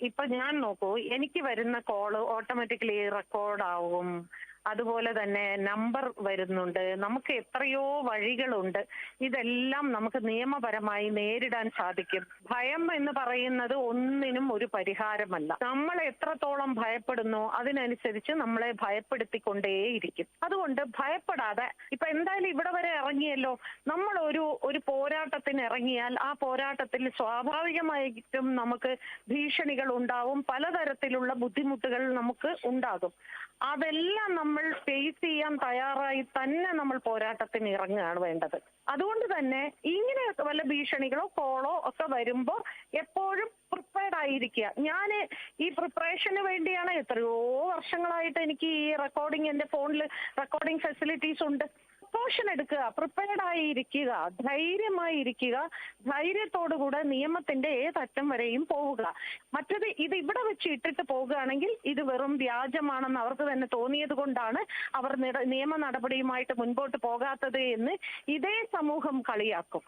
ഇപ്പൊ ഞാൻ നോക്കൂ എനിക്ക് വരുന്ന കോൾ ഓട്ടോമാറ്റിക്കലി റെക്കോർഡ് ആവും. അതുപോലെ തന്നെ നമ്പർ വരുന്നുണ്ട്. നമുക്ക് എത്രയോ വഴികളുണ്ട്. ഇതെല്ലാം നമുക്ക് നിയമപരമായി നേരിടാൻ സാധിക്കും. ഭയം എന്ന് പറയുന്നത് ഒന്നിനും ഒരു പരിഹാരമല്ല. നമ്മൾ എത്രത്തോളം ഭയപ്പെടുന്നു അതിനനുസരിച്ച് നമ്മളെ ഭയപ്പെടുത്തിക്കൊണ്ടേയിരിക്കും. അതുകൊണ്ട് ഭയപ്പെടാതെ ഇപ്പൊ എന്തായാലും ഇവിടെ വരെ ഇറങ്ങിയല്ലോ. നമ്മൾ ഒരു ഒരു പോരാട്ടത്തിന് ഇറങ്ങിയാൽ ആ പോരാട്ടത്തിൽ സ്വാഭാവികമായിട്ടും നമുക്ക് ഭീഷണികൾ ഉണ്ടാവും. പലതരത്തിലുള്ള ബുദ്ധിമുട്ടുകൾ നമുക്ക് ഉണ്ടാകും. അതെല്ലാം നമ്മൾ ഫേസ് ചെയ്യാൻ തയ്യാറായി തന്നെ നമ്മൾ പോരാട്ടത്തിന് ഇറങ്ങുകയാണ് വേണ്ടത്. അതുകൊണ്ട് തന്നെ ഇങ്ങനെ വല്ല ഭീഷണികളോ കോളോ ഒക്കെ വരുമ്പോ എപ്പോഴും പ്രിപ്പയർഡ് ആയിരിക്കുക. ഞാൻ ഈ പ്രിപ്പറേഷന് വേണ്ടിയാണ് എത്രയോ വർഷങ്ങളായിട്ട് എനിക്ക് ഈ റെക്കോർഡിംഗ് എന്റെ ഫോണിൽ റെക്കോർഡിംഗ് ഫെസിലിറ്റീസ് ഉണ്ട്. പ്രിക്കോഷൻ എടുക്കുക പ്രിപ്പയർഡ് ആയി ഇരിക്കുക ധൈര്യമായി ഇരിക്കുക ധൈര്യത്തോടുകൂടെ നിയമത്തിന്റെ ഏതറ്റം വരെയും പോവുക. മറ്റത് ഇത് ഇവിടെ വെച്ച് ഇട്ടിട്ട് പോകുകയാണെങ്കിൽ ഇത് വെറും വ്യാജമാണെന്ന് അവർക്ക് തന്നെ തോന്നിയത് കൊണ്ടാണ് അവർ നിയമ നടപടിയുമായിട്ട് മുൻപോട്ട് പോകാത്തത് എന്ന് ഇതേ സമൂഹം കളിയാക്കും.